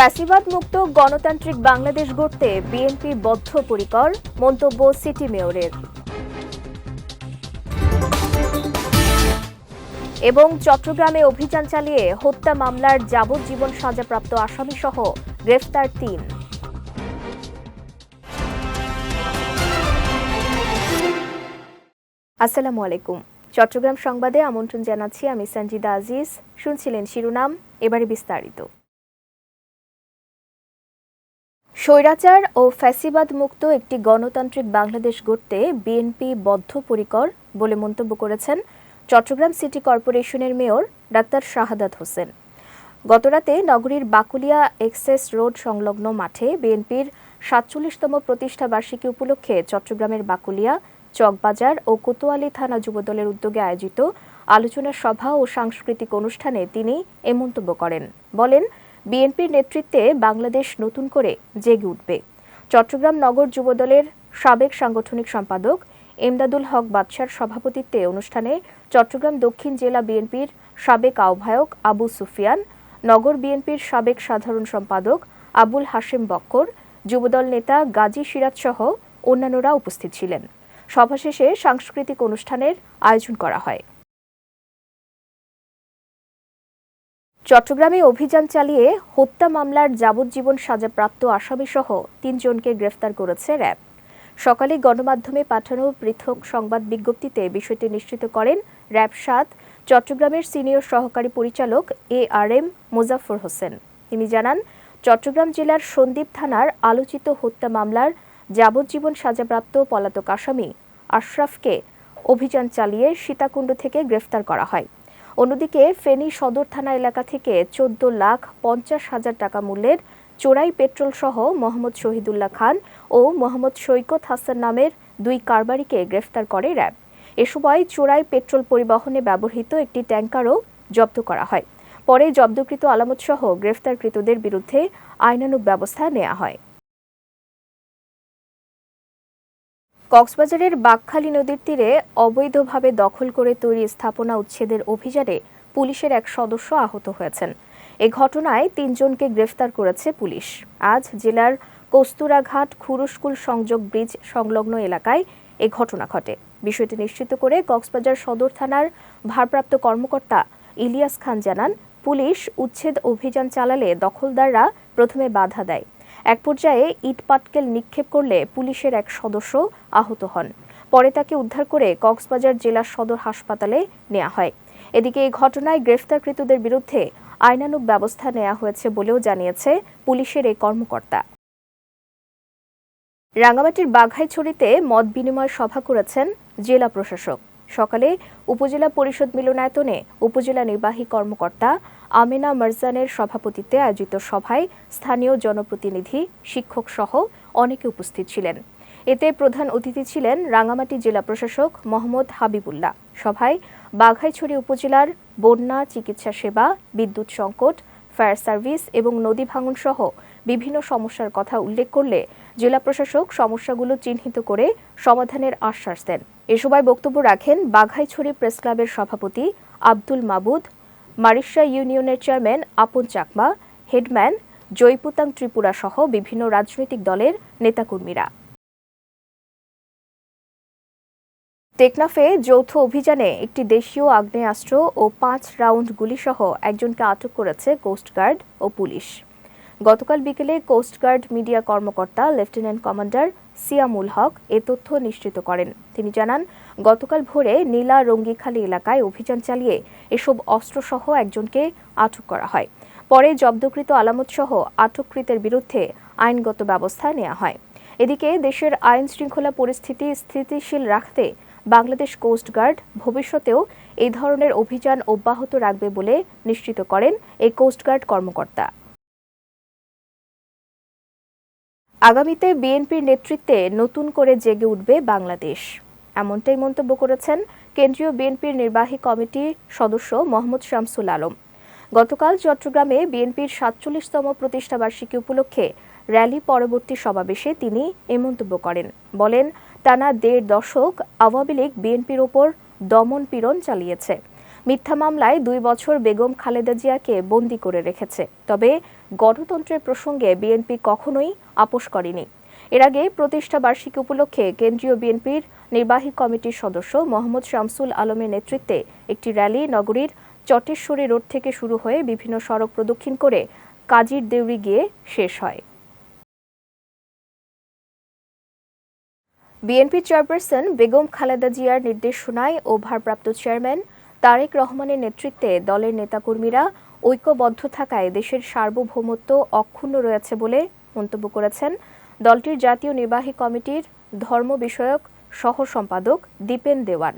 ফ্যাসিবাদ মুক্ত গণতান্ত্রিক বাংলাদেশ গড়তে বিএনপি বদ্ধপরিকর, মন্তব্য সিটি মেয়রের। এবং চট্টগ্রামে অভিযান চালিয়ে হত্যা মামলার যাবজ্জীবন সাজাপ্রাপ্ত আসামিসহ গ্রেফতার তিন। আসসালামু আলাইকুম। চট্টগ্রাম সংবাদে আমন্ত্রণ জানাচ্ছি আমি সঞ্জিদা আজিজ। শুনছিলেন শিরোনাম, এবারে বিস্তারিত। স্বৈরাচার ও ফ্যাসিবাদ মুক্ত একটি গণতান্ত্রিক বাংলাদেশ গড়তে বিএনপি বদ্ধপরিকর বলে মন্তব্য করেছেন চট্টগ্রাম সিটি কর্পোরেশনের মেয়র ডাক্তার শাহাদাত হোসেন। গতরাতে নগরীর বাকুলিয়া এক্সেস রোড সংলগ্ন মাঠে বিএনপির সাতচল্লিশতম প্রতিষ্ঠা বার্ষিকী উপলক্ষে চট্টগ্রামের বাকুলিয়া, চকবাজার ও কোতোয়ালি থানা যুবদলের উদ্যোগে আয়োজিত আলোচনা সভা ও সাংস্কৃতিক অনুষ্ঠানে তিনি এ মন্তব্য করেন। বলেন বিএনপির নেতৃত্বে বাংলাদেশ নতুন করে জেগে উঠবে। চট্টগ্রাম নগর যুবদলের সাবেক সাংগঠনিক সম্পাদক এমদাদুল হক বাদশার সভাপতিত্বে অনুষ্ঠানে চট্টগ্রাম দক্ষিণ জেলা বিএনপির সাবেক আহ্বায়ক আবু সুফিয়ান, নগর বিএনপির সাবেক সাধারণ সম্পাদক আবুল হাশেম বক্কর, যুবদল নেতা গাজী সিরাজ সহ অন্যান্যরা উপস্থিত ছিলেন। সভা শেষে সাংস্কৃতিক অনুষ্ঠানের আয়োজন করা হয়। চট্টগ্রামে অভিযান চালিয়ে হত্যা মামলার যাবজ্জীবন সাজাপ্রাপ্ত আসামিসহ তিনজনকে গ্রেফতার করেছে র্যাব। সকালে গণমাধ্যমে পাঠানো পৃথক সংবাদ বিজ্ঞপ্তিতে বিষয়টি নিশ্চিত করেন র্যাব সাত, চট্টগ্রামের সিনিয়র সহকারী পরিচালক A R M Mozaffar Hossain. তিনি জানান, চট্টগ্রাম জেলার সন্দ্বীপ থানার আলোচিত হত্যা মামলার যাবজ্জীবন সাজাপ্রাপ্ত পলাতক আসামি আশরাফকে অভিযান চালিয়ে সীতাকুণ্ড থেকে গ্রেফতার করা হয়। অন্যদিকে ফেনী সদর থানা এলাকা থেকে চোদ্দ লাখ পঞ্চাশ হাজার টাকা মূল্যের চোরাই পেট্রোল সহ মোহাম্মদ শহীদুল্লাহ খান ও মোহাম্মদ সৈকত হাসান নামের দুই কারবারিকে গ্রেফতার করে র্যাব। এ সময় চোরাই পেট্রোল পরিবহনে ব্যবহৃত একটি ট্যাঙ্কারও জব্দ করা হয়। পরে জব্দকৃত আলামত সহ গ্রেফতারকৃতদের বিরুদ্ধে আইনানুগ ব্যবস্থা নেওয়া হয়। কক্সবাজারের বাকখালী নদীর তীরে অবৈধভাবে দখল করে তৈরি স্থাপনা উচ্ছেদের অভিযানে পুলিশের এক সদস্য আহত হয়েছেন। এ ঘটনায় তিনজনকে গ্রেফতার করেছে পুলিশ। আজ জেলার কস্তুরাঘাট খুরুস্কুল সংযোগ ব্রিজ সংলগ্ন এলাকায় এ ঘটনা ঘটে। বিষয়টি নিশ্চিত করে কক্সবাজার সদর থানার ভারপ্রাপ্ত কর্মকর্তা ইলিয়াস খান জানান, পুলিশ উচ্ছেদ অভিযান চালালে দখলদাররা প্রথমে বাধা দেয়। এক পর্যায়ে ইট পাটকেল নিক্ষেপ করলে পুলিশের এক সদস্য আহত হন। পরে তাকে উদ্ধার করে কক্সবাজার জেলা সদর হাসপাতালে নেওয়া হয়। এদিকে এই ঘটনায় গ্রেফতারকৃতদের বিরুদ্ধে আইনানুগ ব্যবস্থা নেওয়া হয়েছে বলেও জানিয়েছে পুলিশের এই কর্মকর্তা। রাঙ্গামাটির বাঘাইছড়িতে মত বিনিময় সভা করেছেন জেলা প্রশাসক। সকালে উপজেলা পরিষদ মিলনায়তনে উপজেলা নির্বাহী কর্মকর্তা আমেনা মারজানের সভাপতিত্বে আয়োজিত সভায় স্থানীয় জনপ্রতিনিধি, শিক্ষক সহ অনেকে উপস্থিত ছিলেন। এতে প্রধান অতিথি ছিলেন রাঙ্গামাটি জেলা প্রশাসক মোহাম্মদ হাবিবুল্লাহ। সভায় বাঘাইছড়ি উপজেলার বন্যা চিকিৎসা সেবা, বিদ্যুৎ সংকট, ফায়ার সার্ভিস এবং নদী ভাঙন সহ বিভিন্ন সমস্যার কথা উল্লেখ করলে জেলা প্রশাসক সমস্যাগুলো চিহ্নিত করে সমাধানের আশ্বাস দেন। এ সময় বক্তব্য রাখেন বাঘাইছড়ি প্রেস ক্লাবের সভাপতি আব্দুল মাবুদ মারিশা ইউনিয়নের চেয়ারম্যান আপন চাকমা, হেডম্যান জয়পুতাং ত্রিপুরা সহ বিভিন্ন রাজনৈতিক দলের নেতাকর্মীরা। টেকনাফে যৌথ অভিযানে একটি দেশীয় আগ্নেয়াস্ত্র ও পাঁচ রাউন্ড গুলিসহ একজনকে আটক করেছে কোস্টগার্ড ও পুলিশ। গতকাল বিকেলে কোস্টগার্ড মিডিয়া কর্মকর্তা লেফটেন্যান্ট কমান্ডার সিয়ামুল হক এ তথ্য নিশ্চিত করেন। তিনি জানান, গতকাল ভোরে নীলা রঙ্গিখালী এলাকায় অভিযান চালিয়ে এসব অস্ত্রসহ একজনকে আটক করা হয়। পরে জব্দকৃত আলামতসহ আটককৃতের বিরুদ্ধে আইনগত ব্যবস্থা নেওয়া হয়। এদিকে দেশের আইন শৃঙ্খলা পরিস্থিতি স্থিতিশীল রাখতে বাংলাদেশ কোস্টগার্ড ভবিষ্যতেও এই ধরনের অভিযান অব্যাহত রাখবে বলে নিশ্চিত করেন এই কোস্টগার্ড কর্মকর্তা। আগামীতে বিএনপির নেতৃত্বে নতুন করে জেগে উঠবে বাংলাদেশ। এমনটাই মন্তব্য করেছেন কেন্দ্রীয় বিএনপির নির্বাহী কমিটির সদস্য মোহাম্মদ শামসুল আলম। গতকাল চট্টগ্রামে বিএনপির সাতচল্লিশতম প্রতিষ্ঠাবার্ষিকী উপলক্ষে র্যালি পরবর্তী সমাবেশে তিনি এ মন্তব্য করেন। বলেন, টানা দেড় দশক আওয়ামী লীগ বিএনপির ওপর দমন পীড়ন চালিয়েছে। মিথ্যা মামলায় দুই বছর বেগম খালেদা জিয়াকে বন্দি করে রেখেছে। তবে গণতন্ত্রের প্রসঙ্গে বিএনপি কখনোই আপোষ করেনি। এর আগে প্রতিষ্ঠা বার্ষিকী উপলক্ষে কেন্দ্রীয় বিএনপির নির্বাহী কমিটির সদস্য মোহাম্মদ শামসুল আলমের নেতৃত্বে একটি র্যালি নগরীর চটেশ্বরী রোড থেকে শুরু হয়ে বিভিন্ন সড়ক প্রদক্ষিণ করে কাজীর দেউরি গিয়ে শেষ হয়। বিএনপি চেয়ারপারসন বেগম খালেদা জিয়ার নির্দেশনায় ও ভারপ্রাপ্ত চেয়ারম্যান তারেক রহমানের নেতৃত্বে দলের নেতাকর্মীরা ঐক্যবদ্ধ থাকায় দেশের সার্বভৌমত্ব অক্ষুণ্ণ রয়েছে বলে মন্তব্য করেছেন দলটির জাতীয় নির্বাহী কমিটির ধর্ম বিষয়ক সহ সম্পাদক দীপেন দেওয়ান।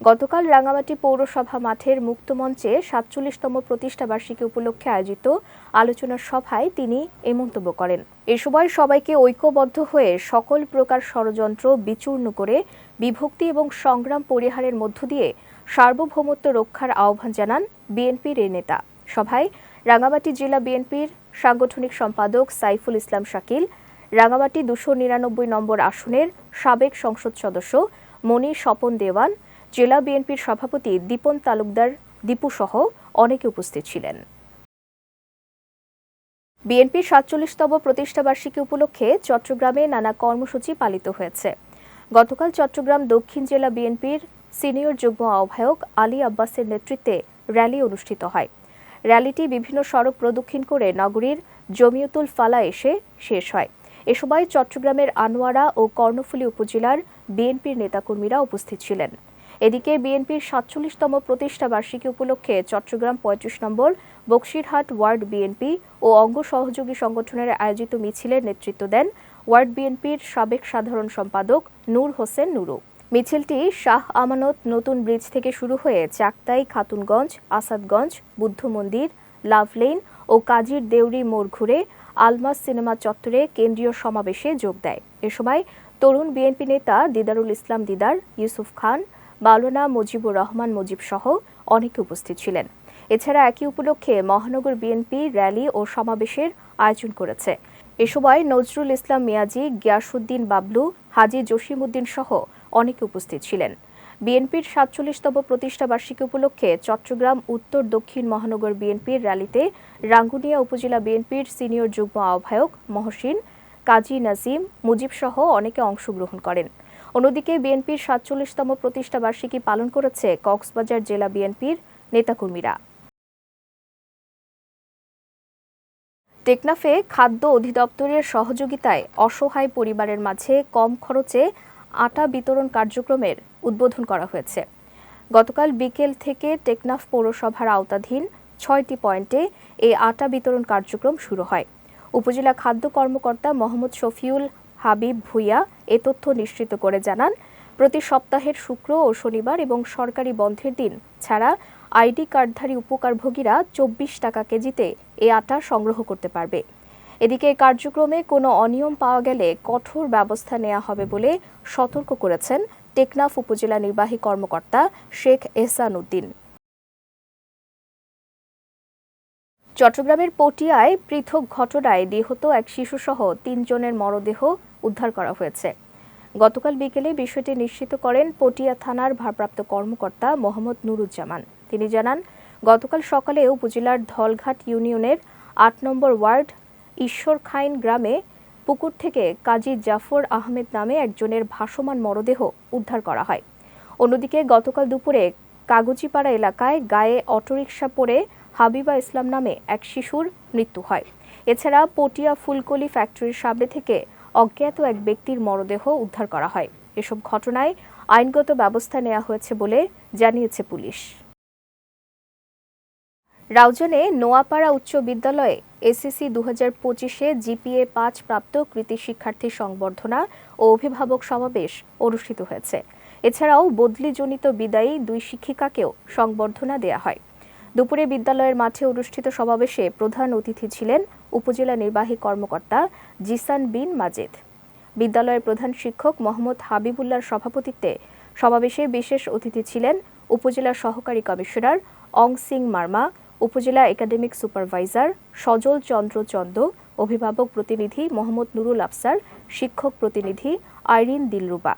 গতকাল রাঙামাটি পৌরসভা মাঠের মুক্তমঞ্চে সাতচল্লিশতম প্রতিষ্ঠাবার্ষিকী উপলক্ষে আয়োজিত আলোচনা সভায় তিনি এই মন্তব্য করেন। এ সময় সবাইকে ঐক্যবদ্ধ হয়ে সকল প্রকার ষড়যন্ত্র বিচূর্ণ করে বিভক্তি এবং সংগ্রাম পরিহারের মধ্য দিয়ে সার্বভৌমত্ব রক্ষার আহ্বান জানান বিএনপির এই নেতা। সভায় রাঙামাটি জেলা বিএনপির সাংগঠনিক সম্পাদক সাইফুল ইসলাম শাকিল, রাঙামাটি দুশো নিরানব্বই নম্বর আসনের সাবেক সংসদ সদস্য মনি স্বপন দেওয়ান, জেলা বিএনপির সভাপতি দীপন তালুকদার, দীপু সহ অনেকে উপস্থিত ছিলেন। বিএনপির সাতচল্লিশতম প্রতিষ্ঠাবার্ষিকী উপলক্ষে চট্টগ্রামে নানা কর্মসূচি পালিত হয়েছে। গতকাল চট্টগ্রাম দক্ষিণ জেলা বিএনপির সিনিয়র যুগ্ম আহ্বায়ক আলী আব্বাসের নেতৃত্বে র্যালি অনুষ্ঠিত হয়। র্যালিটি বিভিন্ন সড়ক প্রদক্ষিণ করে নগরীর জমিয়তুল ফালা এসে শেষ হয়। এ সময় চট্টগ্রামের আনোয়ারা ও কর্ণফুলী উপজেলার বিএনপির নেতাকর্মীরা উপস্থিত ছিলেন। এদিকে বিএনপির সাতচল্লিশতম প্রতিষ্ঠা বার্ষিকী উপলক্ষে চট্টগ্রাম পঁয়ত্রিশ নম্বর বক্সিরহাট ওয়ার্ড বিএনপি ও অঙ্গ সহযোগী সংগঠনের আয়োজিত মিছিলের নেতৃত্ব দেন ওয়ার্ড বিএনপির সাবেক সাধারণ সম্পাদক নূর হোসেন নুরু। মিছিলটি শাহ আমানত নতুন ব্রিজ থেকে শুরু হয়ে চাকতাই, খাতুনগঞ্জ, আসাদগঞ্জ, বুদ্ধ মন্দির লাভলেন ও কাজীর দেউরি মোড় ঘুরে আলমাস সিনেমা চত্বরে কেন্দ্রীয় সমাবেশে যোগ দেয়। এ সময় তরুণ বিএনপি নেতা দিদারুল ইসলাম দিদার, ইউসুফ খান, মাওলানা মুজিবুর রহমান মুজিব সহ অনেকে উপস্থিত ছিলেন। এছাড়া একই উপলক্ষে মহানগর বিএনপি র্যালি ও সমাবেশের আয়োজন করেছে। এ সময় নজরুল ইসলাম মিয়াজি গিয়াসুদ্দিন বাবলু, হাজি জসিমউদ্দিন সহ অনেকে উপস্থিত ছিলেন। বিএনপির সাতচল্লিশতম প্রতিষ্ঠা বার্ষিকী উপলক্ষে চট্টগ্রাম, উত্তর, দক্ষিণ মহানগর বিএনপির র্যালিতে রাঙ্গুনিয়া উপজেলা বিএনপির সিনিয়র যুগ্ম আহ্বায়ক মহসিন, কাজী নাজিম মুজিব সহ অনেকে অংশগ্রহণ করেন। অন্যদিকে বিএনপির সাতচল্লিশতম প্রতিষ্ঠা বার্ষিকী পালন করেছে কক্সবাজার জেলা বিএনপির নেতাকর্মীরা। টেকনাফে খাদ্য অধিদপ্তরের সহযোগিতায় অসহায় পরিবারের মাঝে কম খরচে আটা বিতরণ কার্যক্রমের উদ্বোধন করা হয়েছে। গতকাল বিকেল থেকে টেকনাফ পৌরসভার আওতাধীন ছয়টি পয়েন্টে এই আটা বিতরণ কার্যক্রম শুরু হয়। উপজেলা খাদ্য কর্মকর্তা মোহাম্মদ শফিউল হাবিব ভুইয়া এ তথ্য নিশ্চিত করে জানান, প্রতি সপ্তাহের শুক্র ও শনিবার এবং সরকারি বন্ধের দিন ছাড়া আইডি কার্ডধারী উপকারভোগীরা চব্বিশ টাকা কেজিতে এ আটা সংগ্রহ করতে পারবে। এদিকে কার্যক্রমে কোনো অনিয়ম পাওয়া গেলে কঠোর ব্যবস্থা নেওয়া হবে বলে সতর্ক করেছেন টেকনাফ উপজেলা নির্বাহী কর্মকর্তা শেখ এহসান উদ্দিন চট্টগ্রামের পটিয়ায় পৃথক ঘটনায় নিহত এক শিশুসহ তিনজনের মরদেহ উদ্ধার করা হয়েছে। গতকাল বিকেলে বিষয়টি নিশ্চিত করেন পটিয়া থানার ভারপ্রাপ্ত কর্মকর্তা মোহাম্মদ নুরুজ্জামান। তিনি জানান, গতকাল সকালে উপজেলার ধলঘাট ইউনিয়নের আট নম্বর ওয়ার্ড ঈশ্বর খাইন গ্রামে পুকুর থেকে কাজী জাফর আহমেদ নামে একজনের ভাসমান মরদেহ উদ্ধার করা হয়। অন্যদিকে গতকাল দুপুরে কাগজিপাড়া এলাকায় গায়ে অটোরিকশা পড়ে হাবিবা ইসলাম নামে এক শিশুর মৃত্যু হয়। এছাড়া পটিয়া ফুলকলি ফ্যাক্টরির সামনে থেকে অজ্ঞাত এক ব্যক্তির মরদেহ উদ্ধার করা হয়। এসব ঘটনায় আইনগত ব্যবস্থা নেওয়া হয়েছে বলে জানিয়েছে পুলিশ। রাউজানে নোয়াপাড়া উচ্চ বিদ্যালয়ে এসএসসি দু হাজার পঁচিশে জিপিএ পাঁচ প্রাপ্ত কৃতি শিক্ষার্থী সংবর্ধনা ও অভিভাবক সমাবেশ অনুষ্ঠিত হয়েছে। এছাড়াও বদলিজনিত বিদায়ী দুই শিক্ষিকাকেও সংবর্ধনা দেয়া হয়। দুপুরে বিদ্যালয়ের মাঠে অনুষ্ঠিত সমাবেশে প্রধান অতিথি ছিলেন উপজেলা নির্বাহী কর্মকর্তা জিসান বিন মাজেদ। বিদ্যালয়ের প্রধান শিক্ষক মোহাম্মদ হাবিবুল্লার সভাপতিত্বে সমাবেশে বিশেষ অতিথি ছিলেন উপজেলা সহকারী কমিশনার অং সিং মার্মা উপজেলা একাডেমিক সুপারভাইজার সজল চন্দ্র চন্দ, অভিভাবক প্রতিনিধি মোহাম্মদ নুরুল আফসার, শিক্ষক প্রতিনিধি আইরিন দিলরুবা।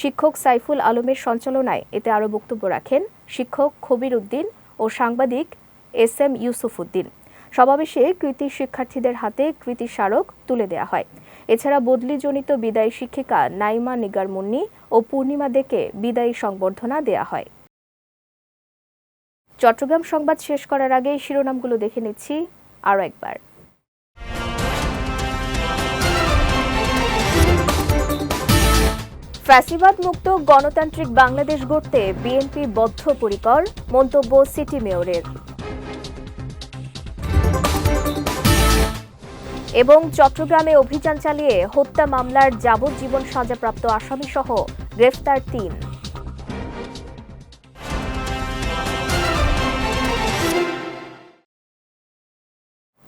শিক্ষক সাইফুল আলমের সঞ্চালনায় এতে আরও বক্তব্য রাখেন শিক্ষক খবির উদ্দিন ও সাংবাদিক এস এম ইউসুফ উদ্দিন। সমাবেশে কৃতি শিক্ষার্থীদের হাতে কৃতি স্মারক তুলে দেওয়া হয়। এছাড়া বদলিজনিত বিদায়ী শিক্ষিকা নাইমা নিগার মুন্নি ও পূর্ণিমা দেকে বিদায়ী সংবর্ধনা দেয়া হয়। চট্টগ্রাম সংবাদ শেষ করার আগে শিরোনামগুলো দেখে নিচ্ছি আরও একবার। ফ্যাসিবাদ মুক্ত গণতান্ত্রিক বাংলাদেশ গড়তে বিএনপি বদ্ধপরিকর, মন্তব্য সিটি মেয়রের। এবং চট্টগ্রামে অভিযান চালিয়ে হত্যা মামলার যাবজ্জীবন সাজাপ্রাপ্ত আসামিসহ গ্রেফতার তিন।